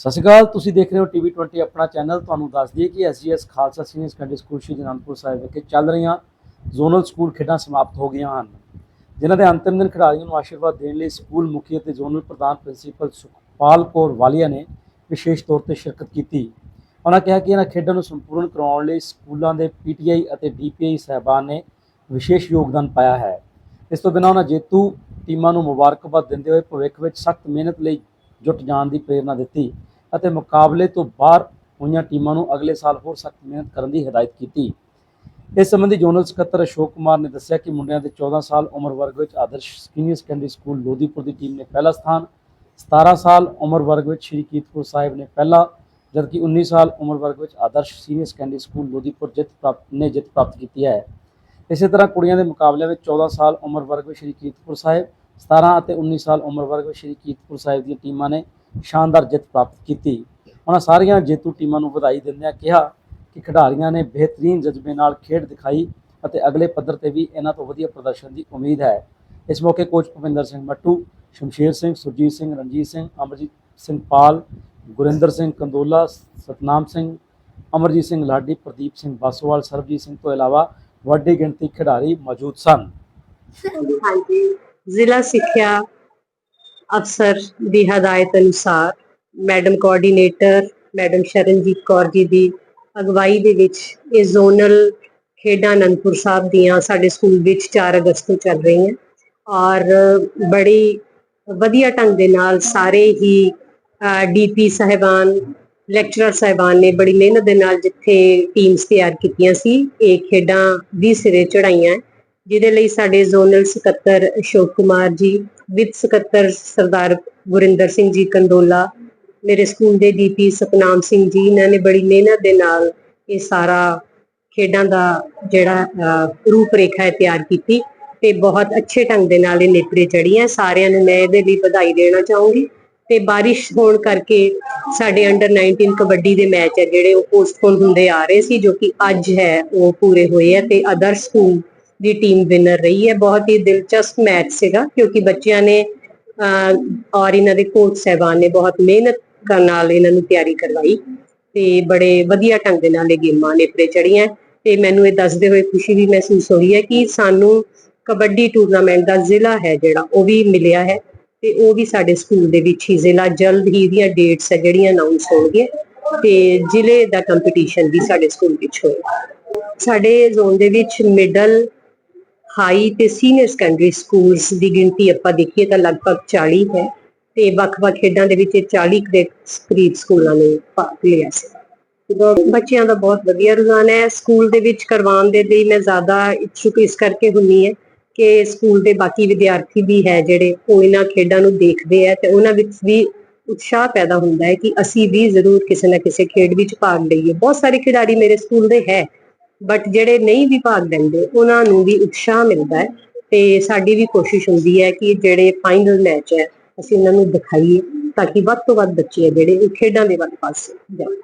ਸਤਿ ਸ਼੍ਰੀ ਅਕਾਲ, ਤੁਸੀਂ ਦੇਖ ਰਹੇ ਹੋ ਟੀਵੀ 20 ਆਪਣਾ ਚੈਨਲ ਤੁਹਾਨੂੰ ਦੱਸ ਦਈਏ ਕਿ SGS Khalsa senior secondary school Shri Anandpur Sahib ਵਿਖੇ ਚੱਲ ਰਹੀਆਂ ਜ਼ੋਨਲ ਸਕੂਲ ਖੇਡਾਂ ਸਮਾਪਤ ਹੋ ਗਈਆਂ ਹਨ। ਜਿਨ੍ਹਾਂ ਦੇ ਅੰਤਿਮ ਦਿਨ ਖਿਡਾਰੀਆਂ ਨੂੰ ਆਸ਼ੀਰਵਾਦ ਦੇਣ ਲਈ ਸਕੂਲ ਮੁਖੀ ਅਤੇ ਜ਼ੋਨਲ ਪ੍ਰਧਾਨ ਪ੍ਰਿੰਸੀਪਲ ਸੁਖਪਾਲ ਕੌਰ ਵਾਲੀਆ ਨੇ ਵਿਸ਼ੇਸ਼ ਤੌਰ ਤੇ ਸ਼ਿਰਕਤ ਕੀਤੀ। ਉਹਨਾਂ ਕਿਹਾ ਕਿ ਇਹਨਾਂ ਖੇਡਾਂ ਨੂੰ ਸੰਪੂਰਨ ਕਰਾਉਣ ਲਈ ਸਕੂਲਾਂ ਦੇ ਪੀਟੀਆਈ ਅਤੇ ਡੀਪੀਆਈ ਸਹਿਬਾਨ ਨੇ ਵਿਸ਼ੇਸ਼ ਯੋਗਦਾਨ ਪਾਇਆ ਹੈ। ਇਸ ਤੋਂ ਬਿਨਾਂ ਉਹਨਾਂ ਜੇਤੂ ਟੀਮਾਂ ਨੂੰ ਮੁਬਾਰਕਬਾਦ ਦਿੰਦੇ ਹੋਏ ਭਵਿੱਖ ਵਿੱਚ ਸਖਤ ਮਿਹਨਤ ਲਈ ਜੁਟ ਜਾਣ ਦੀ ਪ੍ਰੇਰਣਾ ਦਿੱਤੀ। ਅਤੇ ਮੁਕਾਬਲੇ ਤੋਂ ਬਾਹਰ ਹੋਈਆਂ ਟੀਮਾਂ ਨੂੰ ਅਗਲੇ ਸਾਲ ਹੋਰ ਸਖਤ ਮਿਹਨਤ ਕਰਨ ਦੀ ਹਦਾਇਤ ਕੀਤੀ। ਇਸ ਸੰਬੰਧੀ ਜੋਨਲ ਸਕੱਤਰ ਅਸ਼ੋਕ ਕੁਮਾਰ ਨੇ ਦੱਸਿਆ ਕਿ ਮੁੰਡਿਆਂ ਦੇ 14 ਸਾਲ ਉਮਰ ਵਰਗ ਵਿੱਚ Adarsh senior secondary school Lodhipur ਦੀ ਟੀਮ ਨੇ ਪਹਿਲਾ ਸਥਾਨ 17 ਸਾਲ ਉਮਰ ਵਰਗ ਵਿੱਚ ਸ਼੍ਰੀ ਕੀਰਤਪੁਰ ਸਾਹਿਬ ਨੇ ਪਹਿਲਾ, ਜਦਕਿ 19 ਸਾਲ ਉਮਰ ਵਰਗ ਵਿੱਚ Adarsh senior secondary school Lodhipur ਜਿੱਤ ਪ੍ਰਾਪਤ ਨੇ ਜਿੱਤ ਪ੍ਰਾਪਤ ਕੀਤੀ ਹੈ। ਇਸੇ ਤਰ੍ਹਾਂ ਕੁੜੀਆਂ ਦੇ ਮੁਕਾਬਲੇ ਵਿੱਚ 14 ਸਾਲ ਉਮਰ ਵਰਗ ਵਿੱਚ ਸ਼੍ਰੀ ਕੀਰਤਪੁਰ ਸਾਹਿਬ 17 ਅਤੇ 19 ਸਾਲ ਉਮਰ ਵਰਗ ਵਿੱਚ ਸ਼੍ਰੀ ਕੀਰਤਪੁਰ ਸਾਹਿਬ ਦੀਆਂ ਟੀਮਾਂ ਨੇ ਸ਼ਾਨਦਾਰ ਜਿੱਤ ਪ੍ਰਾਪਤ ਕੀਤੀ। ਉਹਨਾਂ ਸਾਰੀਆਂ ਜੇਤੂ ਟੀਮਾਂ ਨੂੰ ਵਧਾਈ ਦਿੰਦਿਆਂ ਕਿਹਾ ਕਿ ਖਿਡਾਰੀਆਂ ਨੇ ਬਿਹਤਰੀਨ ਜਜ਼ਬੇ ਨਾਲ ਖੇਡ ਦਿਖਾਈ ਅਤੇ ਅਗਲੇ ਪੱਧਰ ਤੇ ਵੀ ਇਹਨਾਂ ਤੋਂ ਵਧੀਆ ਪ੍ਰਦਰਸ਼ਨ ਦੀ ਉਮੀਦ ਹੈ। ਇਸ ਮੌਕੇ ਕੋਚ ਭੁਪਿੰਦਰ ਸਿੰਘ ਮੱਟੂ, ਸ਼ਮਸ਼ੇਰ ਸਿੰਘ, ਸੁਰਜੀਤ ਸਿੰਘ, ਰਣਜੀਤ ਸਿੰਘ, ਅਮਰਜੀਤ ਸਿੰਘ ਪਾਲ, ਗੁਰਿੰਦਰ ਸਿੰਘ ਕੰਦੋਲਾ, ਸਤਨਾਮ ਸਿੰਘ, ਅਮਰਜੀਤ ਸਿੰਘ ਲਾਡੀ, ਪ੍ਰਦੀਪ ਸਿੰਘ ਬਾਸੋਵਾਲ, ਸਰਬਜੀਤ ਸਿੰਘ ਤੋਂ ਇਲਾਵਾ ਵੱਡੀ ਗਿਣਤੀ ਖਿਡਾਰੀ ਮੌਜੂਦ ਸਨ। ਹਾਂਜੀ, ਜ਼ਿਲ੍ਹਾ ਸਿੱਖਿਆ ਅਫਸਰ ਦੀ ਹਦਾਇਤ ਅਨੁਸਾਰ madam coordinator madam Sharanjit Kaur ji ਦੀ ਅਗਵਾਈ ਦੇ ਵਿੱਚ ਇਹ ਜ਼ੋਨਲ ਖੇਡਾਂ ਅਨੰਦਪੁਰ ਸਾਹਿਬ ਦੀਆਂ ਸਾਡੇ ਸਕੂਲ ਵਿੱਚ 4 ਅਗਸਤ ਤੋਂ ਚੱਲ ਰਹੀਆਂ ਔਰ ਬੜੀ ਵਧੀਆ ਢੰਗ ਦੇ ਨਾਲ ਸਾਰੇ ਹੀ ਡੀਪੀ ਸਾਹਿਬਾਨ ਲੈਕਚਰਰ ਸਾਹਿਬਾਨ ਨੇ ਬੜੀ ਮਿਹਨਤ ਦੇ ਨਾਲ ਜਿੱਥੇ ਟੀਮਸ ਤਿਆਰ ਕੀਤੀਆਂ ਸੀ, ਇਹ ਖੇਡਾਂ ਵੀ ਸਿਰੇ ਚੜਾਈਆਂ ਜਿਹਦੇ ਲਈ ਸਾਡੇ ਜ਼ੋਨਲ ਸਕੱਤਰ ਅਸ਼ੋਕ ਕੁਮਾਰ ਜੀ ਵਿੱਤ ਸਕੱਤਰ ਸਰਦਾਰ ਗੁਰਿੰਦਰ ਸਿੰਘ ਜੀ ਕੰਦੋਲਾ, ਮੇਰੇ ਸਕੂਲ ਦੇ ਡੀਪੀ ਸਤਨਾਮ ਸਿੰਘ ਜੀ, ਇਹਨਾਂ ਨੇ ਬੜੀ ਮਿਹਨਤ ਦੇ ਨਾਲ ਇਹ ਸਾਰਾ ਖੇਡਾਂ ਦਾ ਜਿਹੜਾ ਰੂਪ ਰੇਖਾ ਹੈ ਤਿਆਰ ਕੀਤੀ ਤੇ ਬਹੁਤ ਅੱਛੇ ਢੰਗ ਦੇ ਨਾਲ ਇਹ ਨੇਪਰੇ ਚੜੀਆਂ ਸਾਰਿਆਂ ਨੂੰ ਮੈਂ ਇਹਦੇ ਲਈ ਵਧਾਈ ਦੇਣਾ ਚਾਹੂੰਗੀ ਤੇ ਬਾਰਿਸ਼ ਹੋਣ ਕਰਕੇ ਸਾਡੇ ਅੰਡਰ 19 ਕਬੱਡੀ ਦੇ ਮੈਚ ਹੈ ਜਿਹੜੇ ਉਹ ਪੋਸਟਪੋਨ ਹੁੰਦੇ ਆ ਰਹੇ ਸੀ, ਜੋ ਕਿ ਅੱਜ ਹੈ, ਉਹ ਪੂਰੇ ਹੋਏ ਆ ਤੇ ਅਦਰ ਸਕੂਲ ਦੀ ਟੀਮ ਵਿਨਰ ਰਹੀ ਹੈ। ਬਹੁਤ ਹੀ ਦਿਲਚਸਪ ਮੈਚ ਸੀਗਾ ਕਿਉਂਕਿ ਬੱਚਿਆਂ ਨੇ ਔਰ ਇਹਨਾਂ ਦੇ ਕੋਚ ਸਹਿਬਾਨ ਨੇ ਬਹੁਤ ਮਿਹਨਤ ਕਰਨ ਨਾਲ ਇਹਨਾਂ ਨੂੰ ਤਿਆਰੀ ਕਰਵਾਈ ਤੇ ਬੜੇ ਵਧੀਆ ਢੰਗ ਦੇ ਨਾਲ ਇਹ ਗੇਮਾਂ ਨੇਪਰੇ ਚੜੀਆਂ ਤੇ ਮੈਨੂੰ ਇਹ ਦੱਸਦੇ ਹੋਏ ਖੁਸ਼ੀ ਵੀ ਮਹਿਸੂਸ ਹੋ ਰਹੀ ਹੈ ਕਿ ਸਾਨੂੰ ਕਬੱਡੀ ਟੂਰਨਾਮੈਂਟ ਦਾ ਜ਼ਿਲ੍ਹਾ ਹੈ ਜਿਹੜਾ, ਉਹ ਵੀ ਮਿਲਿਆ ਹੈ ਤੇ ਉਹ ਵੀ ਸਾਡੇ ਸਕੂਲ ਦੇ ਵਿੱਚ ਹੀ ਜ਼ਿਲ੍ਹਾ ਜਲਦ ਹੀ ਦੀਆਂ ਡੇਟਸ ਹੈ ਜਿਹੜੀਆਂ ਅਨਾਉਂਸ ਹੋਣਗੀਆਂ ਤੇ ਜ਼ਿਲ੍ਹੇ ਦਾ ਕੰਪੀਟੀਸ਼ਨ ਵੀ ਸਾਡੇ ਸਕੂਲ ਵਿੱਚ ਹੋਏਗਾ। ਸਾਡੇ ਜ਼ੋਨ ਦੇ ਵਿੱਚ ਮਿਡਲ ਹਾਈ ਤੇ ਸੀਨੀਅਰ ਸੈਕੰਡਰੀ ਸਕੂਲਸ ਦੀ ਗਿਣਤੀ ਆਪਾਂ ਦੇਖੀਏ ਤਾਂ ਲਗਭਗ 40 ਹੈ ਤੇ ਵੱਖ-ਵੱਖ ਖੇਡਾਂ ਦੇ ਵਿੱਚ ਇਹ 40 ਦੇ ਕਰੀਬ ਸਕੂਲਾਂ ਨੇ ਭਾਗ ਲਿਆ ਸੀ। ਬੱਚਿਆਂ ਦਾ ਬਹੁਤ ਵਧੀਆ ਰੁਝਾਨ ਹੈ, ਸਕੂਲ ਦੇ ਵਿੱਚ ਕਰਵਾਉਣ ਦੇ ਲਈ ਮੈਂ ਜ਼ਿਆਦਾ ਇੱਛੁਕ ਇਸ ਕਰਕੇ ਹੁੰਨੀ ਹੈ ਕਿ ਸਕੂਲ ਦੇ ਬਾਕੀ ਵਿਦਿਆਰਥੀ ਵੀ ਹੈ ਜਿਹੜੇ, ਉਹ ਇਹਨਾਂ ਖੇਡਾਂ ਨੂੰ ਦੇਖਦੇ ਆ ਤੇ ਉਹਨਾਂ ਵਿੱਚ ਵੀ ਉਤਸ਼ਾਹ ਪੈਦਾ ਹੁੰਦਾ ਹੈ ਕਿ ਅਸੀਂ ਵੀ ਜ਼ਰੂਰ ਕਿਸੇ ਨਾ ਕਿਸੇ ਖੇਡ ਵਿੱਚ ਭਾਗ ਲਈਏ। ਬਹੁਤ ਸਾਰੇ ਖਿਡਾਰੀ ਮੇਰੇ ਸਕੂਲ ਦੇ ਹੈ ਬਟ ਜਿਹੜੇ ਨਹੀਂ ਵੀ ਭਾਗ ਲੈਂਦੇ, ਉਹਨਾਂ ਨੂੰ ਵੀ ਉਤਸ਼ਾਹ ਮਿਲਦਾ ਹੈ ਤੇ ਸਾਡੀ ਵੀ ਕੋਸ਼ਿਸ਼ ਹੁੰਦੀ ਹੈ ਕਿ ਜਿਹੜੇ ਫਾਈਨਲ ਮੈਚ ਹੈ, ਅਸੀਂ ਉਹਨਾਂ ਨੂੰ ਦਿਖਾਈਏ ਤਾਂ ਕਿ ਵੱਧ ਤੋਂ ਵੱਧ ਬੱਚੇ ਆ ਜਿਹੜੇ ਉਹ ਖੇਡਾਂ ਦੇ ਵੱਲ ਪਾਸੇ ਜਾਣ।